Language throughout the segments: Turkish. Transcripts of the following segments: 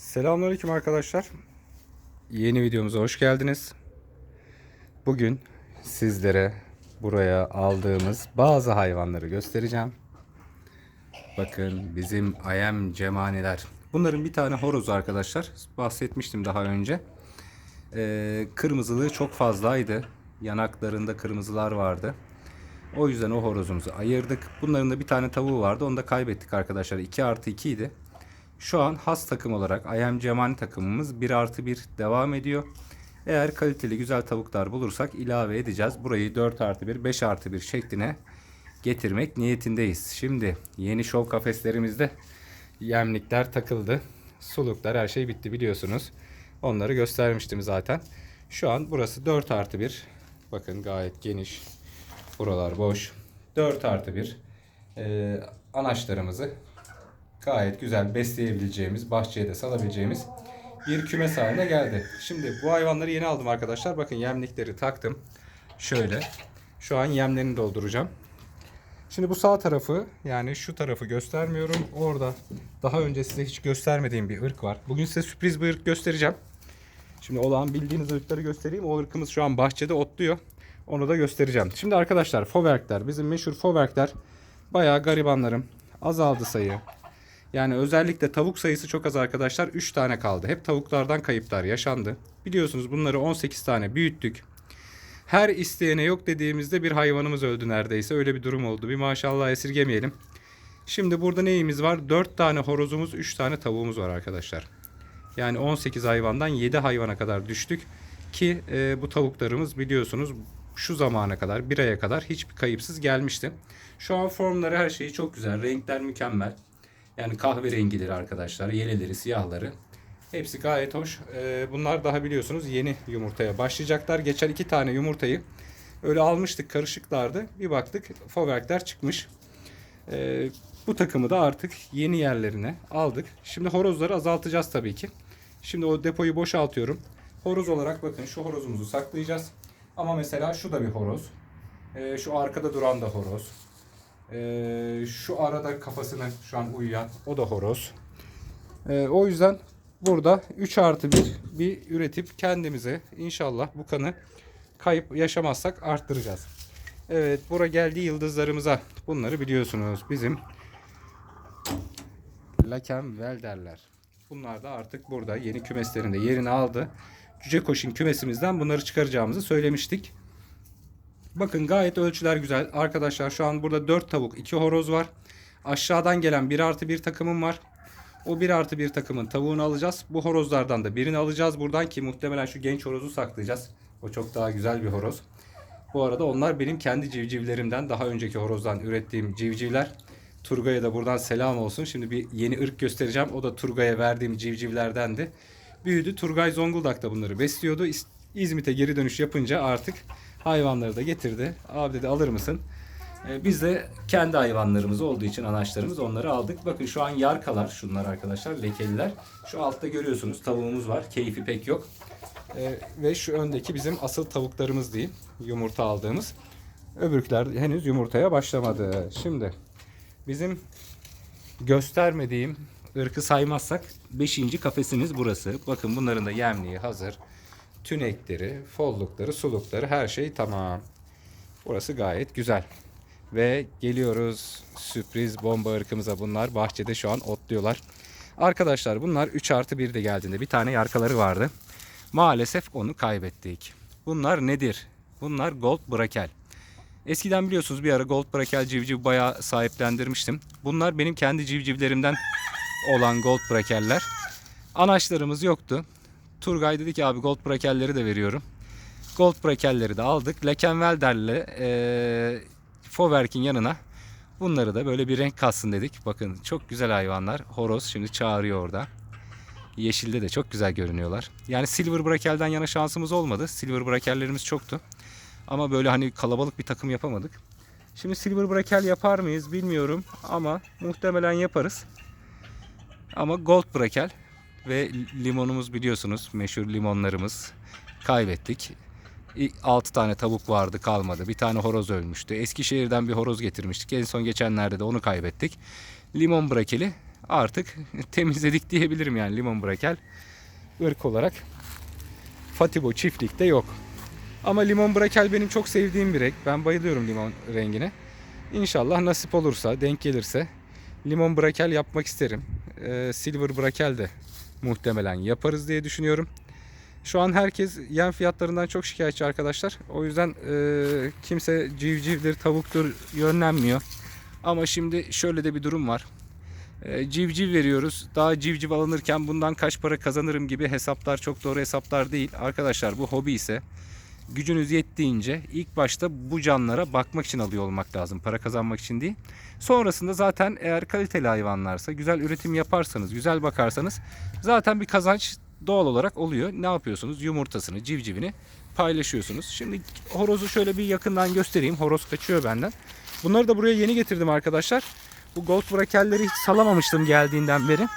Selamünaleyküm arkadaşlar. Yeni videomuza hoş geldiniz. Bugün sizlere buraya aldığımız bazı hayvanları göstereceğim. Bakın bizim ayem cemaniler. Bunların bir tane horozu arkadaşlar. Bahsetmiştim daha önce. Ee, kırmızılığı çok fazlaydı. Yanaklarında kırmızılar vardı. O yüzden o horozumuzu ayırdık. Bunların da bir tane tavuğu vardı. Onu da kaybettik arkadaşlar. 2 artı 2 idi. Şu an has takım olarak IM Cemani takımımız 1 artı 1 devam ediyor. Eğer kaliteli güzel tavuklar bulursak ilave edeceğiz. Burayı 4 artı 1, 5 artı 1 şekline getirmek niyetindeyiz. Şimdi yeni şov kafeslerimizde yemlikler takıldı. Suluklar her şey bitti biliyorsunuz. Onları göstermiştim zaten. Şu an burası 4 artı 1. Bakın gayet geniş. Buralar boş. 4 artı 1. Ee, anaçlarımızı gayet güzel besleyebileceğimiz, bahçeye de salabileceğimiz bir kümes haline geldi. Şimdi bu hayvanları yeni aldım arkadaşlar. Bakın yemlikleri taktım. Şöyle. Şu an yemlerini dolduracağım. Şimdi bu sağ tarafı yani şu tarafı göstermiyorum. Orada daha önce size hiç göstermediğim bir ırk var. Bugün size sürpriz bir ırk göstereceğim. Şimdi olan bildiğiniz ırkları göstereyim. O ırkımız şu an bahçede otluyor. Onu da göstereceğim. Şimdi arkadaşlar Foverkler, bizim meşhur Foverkler bayağı garibanlarım. Azaldı sayı. Yani özellikle tavuk sayısı çok az arkadaşlar. 3 tane kaldı. Hep tavuklardan kayıplar yaşandı. Biliyorsunuz bunları 18 tane büyüttük. Her isteyene yok dediğimizde bir hayvanımız öldü neredeyse. Öyle bir durum oldu. Bir maşallah esirgemeyelim. Şimdi burada neyimiz var? 4 tane horozumuz, 3 tane tavuğumuz var arkadaşlar. Yani 18 hayvandan 7 hayvana kadar düştük. Ki e, bu tavuklarımız biliyorsunuz şu zamana kadar, bir aya kadar hiçbir kayıpsız gelmişti. Şu an formları her şeyi çok güzel. Renkler mükemmel. Yani kahverengileri arkadaşlar, yeleleri, siyahları. Hepsi gayet hoş. Ee, bunlar daha biliyorsunuz yeni yumurtaya başlayacaklar. Geçen iki tane yumurtayı öyle almıştık karışıklardı. Bir baktık Foverkler çıkmış. Ee, bu takımı da artık yeni yerlerine aldık. Şimdi horozları azaltacağız tabii ki. Şimdi o depoyu boşaltıyorum. Horoz olarak bakın şu horozumuzu saklayacağız. Ama mesela şu da bir horoz. Ee, şu arkada duran da horoz. Ee, şu arada kafasını şu an uyuyan o da horoz. Ee, o yüzden burada 3 artı 1 bir üretip kendimize inşallah bu kanı kayıp yaşamazsak arttıracağız. Evet bura geldi yıldızlarımıza. Bunları biliyorsunuz bizim Laken derler. Bunlar da artık burada yeni kümeslerinde yerini aldı. Cüce Koşin kümesimizden bunları çıkaracağımızı söylemiştik. Bakın gayet ölçüler güzel. Arkadaşlar şu an burada 4 tavuk 2 horoz var. Aşağıdan gelen 1 artı 1 takımım var. O 1 artı 1 takımın tavuğunu alacağız. Bu horozlardan da birini alacağız buradan ki muhtemelen şu genç horozu saklayacağız. O çok daha güzel bir horoz. Bu arada onlar benim kendi civcivlerimden daha önceki horozdan ürettiğim civcivler. Turgay'a da buradan selam olsun. Şimdi bir yeni ırk göstereceğim. O da Turgay'a verdiğim civcivlerdendi. Büyüdü. Turgay Zonguldak'ta bunları besliyordu. İz- İzmit'e geri dönüş yapınca artık hayvanları da getirdi. Abi dedi alır mısın? Ee, biz de kendi hayvanlarımız olduğu için anaçlarımız onları aldık. Bakın şu an yarkalar şunlar arkadaşlar lekeliler. Şu altta görüyorsunuz tavuğumuz var. Keyfi pek yok. Ee, ve şu öndeki bizim asıl tavuklarımız diyeyim. Yumurta aldığımız. Öbürkler henüz yumurtaya başlamadı. Şimdi bizim göstermediğim ırkı saymazsak 5. kafesimiz burası. Bakın bunların da yemliği hazır. Tünekleri, follukları, sulukları her şey tamam. Burası gayet güzel. Ve geliyoruz sürpriz bomba ırkımıza. Bunlar bahçede şu an otluyorlar. Arkadaşlar bunlar 3 artı 1 de geldiğinde bir tane yarkaları vardı. Maalesef onu kaybettik. Bunlar nedir? Bunlar gold brakel. Eskiden biliyorsunuz bir ara gold brakel civciv bayağı sahiplendirmiştim. Bunlar benim kendi civcivlerimden olan gold brakeller. Anaçlarımız yoktu. Turgay dedi ki abi gold brakelleri de veriyorum. Gold brakelleri de aldık. Lekenwelder'le e, Foverk'in yanına bunları da böyle bir renk katsın dedik. Bakın çok güzel hayvanlar. Horoz şimdi çağırıyor orada. Yeşilde de çok güzel görünüyorlar. Yani silver brakelden yana şansımız olmadı. Silver brakellerimiz çoktu. Ama böyle hani kalabalık bir takım yapamadık. Şimdi silver brakel yapar mıyız bilmiyorum ama muhtemelen yaparız. Ama gold brakel ve limonumuz biliyorsunuz meşhur limonlarımız kaybettik. 6 tane tavuk vardı kalmadı. Bir tane horoz ölmüştü. Eskişehir'den bir horoz getirmiştik. En son geçenlerde de onu kaybettik. Limon brakeli artık temizledik diyebilirim yani limon brakel ırk olarak Fatibo çiftlikte yok. Ama limon brakel benim çok sevdiğim bir renk. Ben bayılıyorum limon rengine. İnşallah nasip olursa, denk gelirse limon brakel yapmak isterim. Ee, silver brakel de muhtemelen yaparız diye düşünüyorum. Şu an herkes yem fiyatlarından çok şikayetçi arkadaşlar. O yüzden e, kimse civcivdir, tavuktur yönlenmiyor. Ama şimdi şöyle de bir durum var. E, civciv veriyoruz. Daha civciv alınırken bundan kaç para kazanırım gibi hesaplar çok doğru hesaplar değil. Arkadaşlar bu hobi ise gücünüz yettiğince ilk başta bu canlara bakmak için alıyor olmak lazım. Para kazanmak için değil. Sonrasında zaten eğer kaliteli hayvanlarsa, güzel üretim yaparsanız, güzel bakarsanız zaten bir kazanç doğal olarak oluyor. Ne yapıyorsunuz? Yumurtasını, civcivini paylaşıyorsunuz. Şimdi horozu şöyle bir yakından göstereyim. Horoz kaçıyor benden. Bunları da buraya yeni getirdim arkadaşlar. Bu gold brakelleri hiç salamamıştım geldiğinden beri.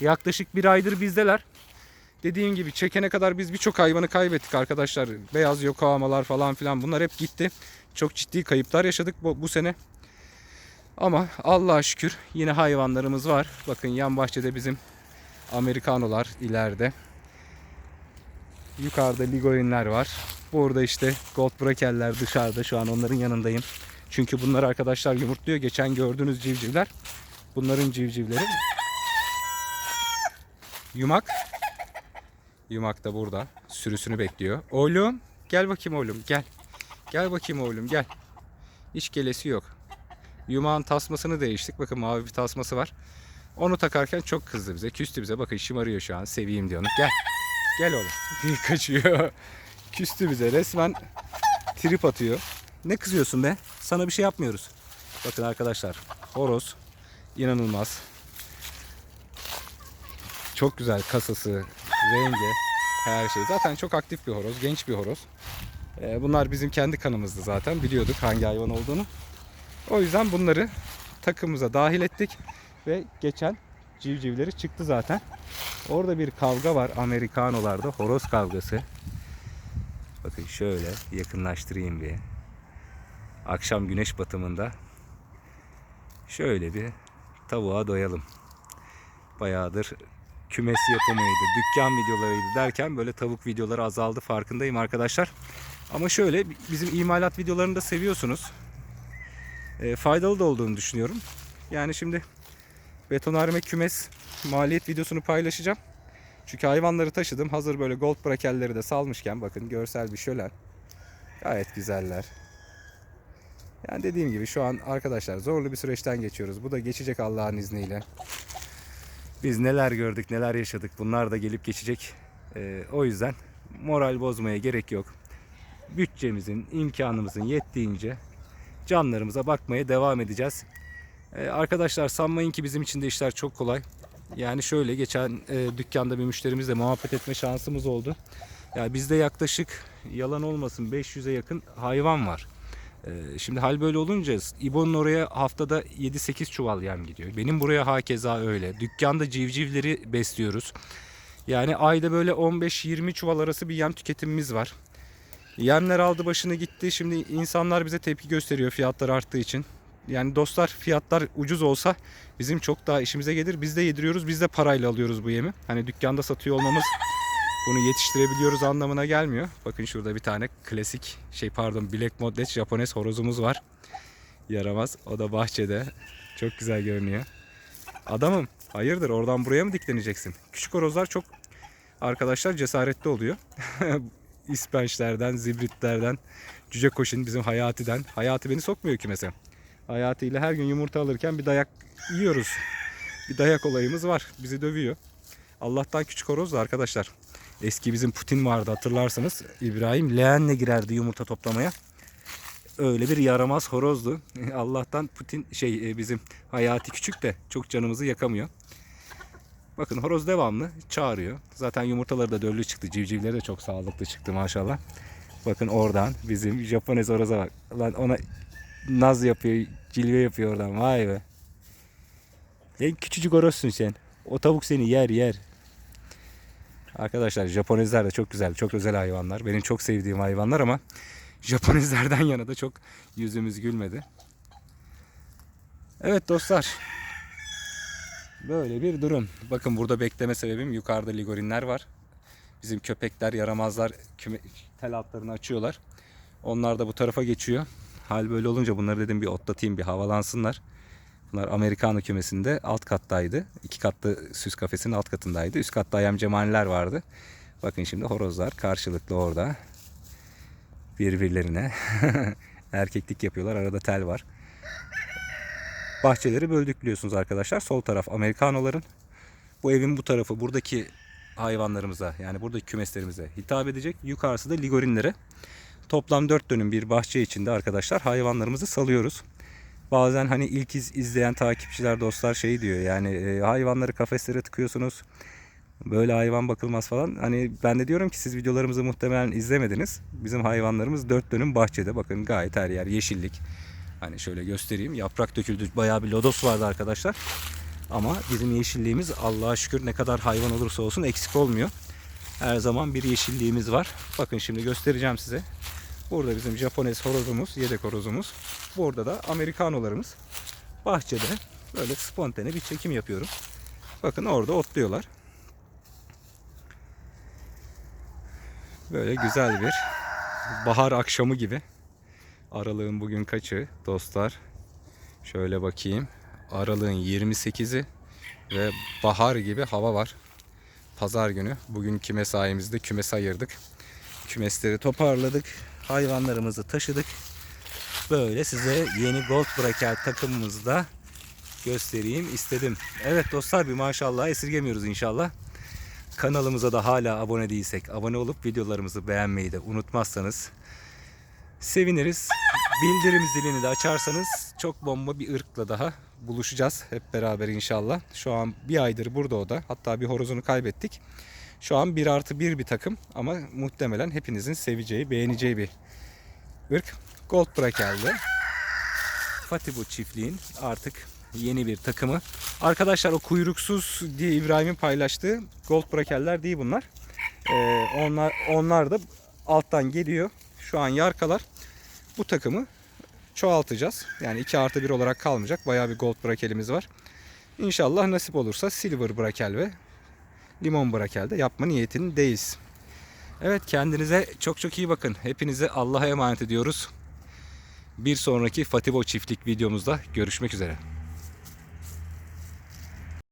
Yaklaşık bir aydır bizdeler. Dediğim gibi çekene kadar biz birçok hayvanı kaybettik arkadaşlar. Beyaz yokohamalar falan filan bunlar hep gitti. Çok ciddi kayıplar yaşadık bu, bu sene. Ama Allah'a şükür yine hayvanlarımız var. Bakın yan bahçede bizim Amerikanolar ileride. Yukarıda Ligoinler var. Burada işte Gold Brakeller dışarıda. Şu an onların yanındayım. Çünkü bunlar arkadaşlar yumurtluyor. Geçen gördüğünüz civcivler. Bunların civcivleri. Yumak. Yumak da burada. Sürüsünü bekliyor. Oğlum. Gel bakayım oğlum. Gel. Gel bakayım oğlum. Gel. Hiç gelesi yok. Yumağın tasmasını değiştik. Bakın mavi bir tasması var. Onu takarken çok kızdı bize. Küstü bize. Bakın şımarıyor şu an. Seveyim diyor onu. Gel. Gel oğlum. Bir kaçıyor. Küstü bize. Resmen trip atıyor. Ne kızıyorsun be? Sana bir şey yapmıyoruz. Bakın arkadaşlar. Horoz. inanılmaz. Çok güzel kasası, rengi, her şey. Zaten çok aktif bir horoz. Genç bir horoz. Ee, bunlar bizim kendi kanımızdı zaten. Biliyorduk hangi hayvan olduğunu. O yüzden bunları takımımıza dahil ettik. Ve geçen civcivleri çıktı zaten. Orada bir kavga var Amerikanolarda. Horoz kavgası. Bakın şöyle yakınlaştırayım bir. Akşam güneş batımında şöyle bir tavuğa doyalım. Bayağıdır kümes yapımıydı, dükkan videolarıydı derken böyle tavuk videoları azaldı farkındayım arkadaşlar. Ama şöyle bizim imalat videolarını da seviyorsunuz. E, faydalı da olduğunu düşünüyorum. Yani şimdi betonarme kümes maliyet videosunu paylaşacağım. Çünkü hayvanları taşıdım. Hazır böyle gold brakelleri de salmışken bakın görsel bir şölen. Gayet güzeller. Yani dediğim gibi şu an arkadaşlar zorlu bir süreçten geçiyoruz. Bu da geçecek Allah'ın izniyle. Biz neler gördük, neler yaşadık. Bunlar da gelip geçecek. Ee, o yüzden moral bozmaya gerek yok. Bütçemizin, imkanımızın yettiğince canlarımıza bakmaya devam edeceğiz. Ee, arkadaşlar sanmayın ki bizim için de işler çok kolay. Yani şöyle geçen e, dükkanda bir müşterimizle muhabbet etme şansımız oldu. Yani bizde yaklaşık yalan olmasın 500'e yakın hayvan var. Ee, Şimdi hal böyle olunca İbo'nun oraya haftada 7-8 çuval yem gidiyor. Benim buraya hakeza öyle. Dükkanda civcivleri besliyoruz. Yani ayda böyle 15-20 çuval arası bir yem tüketimimiz var. Yemler aldı başını gitti. Şimdi insanlar bize tepki gösteriyor fiyatlar arttığı için. Yani dostlar fiyatlar ucuz olsa bizim çok daha işimize gelir. Biz de yediriyoruz. Biz de parayla alıyoruz bu yemi. Hani dükkanda satıyor olmamız bunu yetiştirebiliyoruz anlamına gelmiyor. Bakın şurada bir tane klasik şey pardon Black Modlet Japones horozumuz var. Yaramaz. O da bahçede. Çok güzel görünüyor. Adamım hayırdır oradan buraya mı dikleneceksin? Küçük horozlar çok arkadaşlar cesaretli oluyor. İspençlerden, zibritlerden, cüce koşun bizim Hayati'den. Hayati beni sokmuyor kümese. Hayati ile her gün yumurta alırken bir dayak yiyoruz. Bir dayak olayımız var. Bizi dövüyor. Allah'tan küçük horoz da arkadaşlar. Eski bizim Putin vardı hatırlarsanız. İbrahim leğenle girerdi yumurta toplamaya. Öyle bir yaramaz horozdu. Allah'tan Putin şey e, bizim hayati küçük de çok canımızı yakamıyor. Bakın horoz devamlı çağırıyor. Zaten yumurtaları da döllü çıktı. Civcivleri de çok sağlıklı çıktı maşallah. Bakın oradan bizim Japones horoza bak. Lan ona naz yapıyor, cilve yapıyor oradan. Vay be. En küçücük horozsun sen. O tavuk seni yer yer. Arkadaşlar Japonezler de çok güzel, çok özel hayvanlar. Benim çok sevdiğim hayvanlar ama Japonezlerden yana da çok yüzümüz gülmedi. Evet dostlar. Böyle bir durum. Bakın burada bekleme sebebim yukarıda ligorinler var. Bizim köpekler, yaramazlar küme, tel altlarını açıyorlar. Onlar da bu tarafa geçiyor. Hal böyle olunca bunları dedim bir otlatayım, bir havalansınlar. Bunlar Amerikanı kümesinde alt kattaydı. İki katlı süs kafesinin alt katındaydı. Üst katta ayam cemaniler vardı. Bakın şimdi horozlar karşılıklı orada. Birbirlerine erkeklik yapıyorlar. Arada tel var. Bahçeleri böldük biliyorsunuz arkadaşlar. Sol taraf Amerikanoların. Bu evin bu tarafı buradaki hayvanlarımıza yani buradaki kümeslerimize hitap edecek. Yukarısı da ligorinlere. Toplam 4 dönüm bir bahçe içinde arkadaşlar hayvanlarımızı salıyoruz. Bazen hani ilk iz, izleyen takipçiler dostlar şey diyor yani e, hayvanları kafeslere tıkıyorsunuz. Böyle hayvan bakılmaz falan. Hani ben de diyorum ki siz videolarımızı muhtemelen izlemediniz. Bizim hayvanlarımız 4 dönüm bahçede. Bakın gayet her yer yeşillik. Hani şöyle göstereyim. Yaprak döküldü. Bayağı bir lodos vardı arkadaşlar. Ama bizim yeşilliğimiz Allah'a şükür ne kadar hayvan olursa olsun eksik olmuyor. Her zaman bir yeşilliğimiz var. Bakın şimdi göstereceğim size. Burada bizim Japones horozumuz, yedek horozumuz. Burada da Amerikanolarımız. Bahçede böyle spontane bir çekim yapıyorum. Bakın orada otluyorlar. Böyle güzel bir bahar akşamı gibi. Aralığın bugün kaçı dostlar? Şöyle bakayım. Aralığın 28'i ve bahar gibi hava var. Pazar günü. Bugün kümes sayemizde kümes ayırdık. Kümesleri toparladık. Hayvanlarımızı taşıdık. Böyle size yeni Gold Brakel takımımızda göstereyim istedim. Evet dostlar bir maşallah esirgemiyoruz inşallah. Kanalımıza da hala abone değilsek abone olup videolarımızı beğenmeyi de unutmazsanız seviniriz. Bildirim zilini de açarsanız çok bomba bir ırkla daha buluşacağız hep beraber inşallah. Şu an bir aydır burada o da. Hatta bir horozunu kaybettik. Şu an 1 artı 1 bir takım ama muhtemelen hepinizin seveceği, beğeneceği bir ırk. Gold Brakel'de. Fatibu çiftliğin artık yeni bir takımı. Arkadaşlar o kuyruksuz diye İbrahim'in paylaştığı Gold Brakeller değil bunlar. Ee, onlar onlar da alttan geliyor. Şu an yarkalar. Bu takımı çoğaltacağız. Yani 2 artı 1 olarak kalmayacak. Bayağı bir gold brakelimiz var. İnşallah nasip olursa silver brakel ve limon brakel de yapma niyetindeyiz. Evet kendinize çok çok iyi bakın. Hepinize Allah'a emanet ediyoruz. Bir sonraki Fatibo çiftlik videomuzda görüşmek üzere.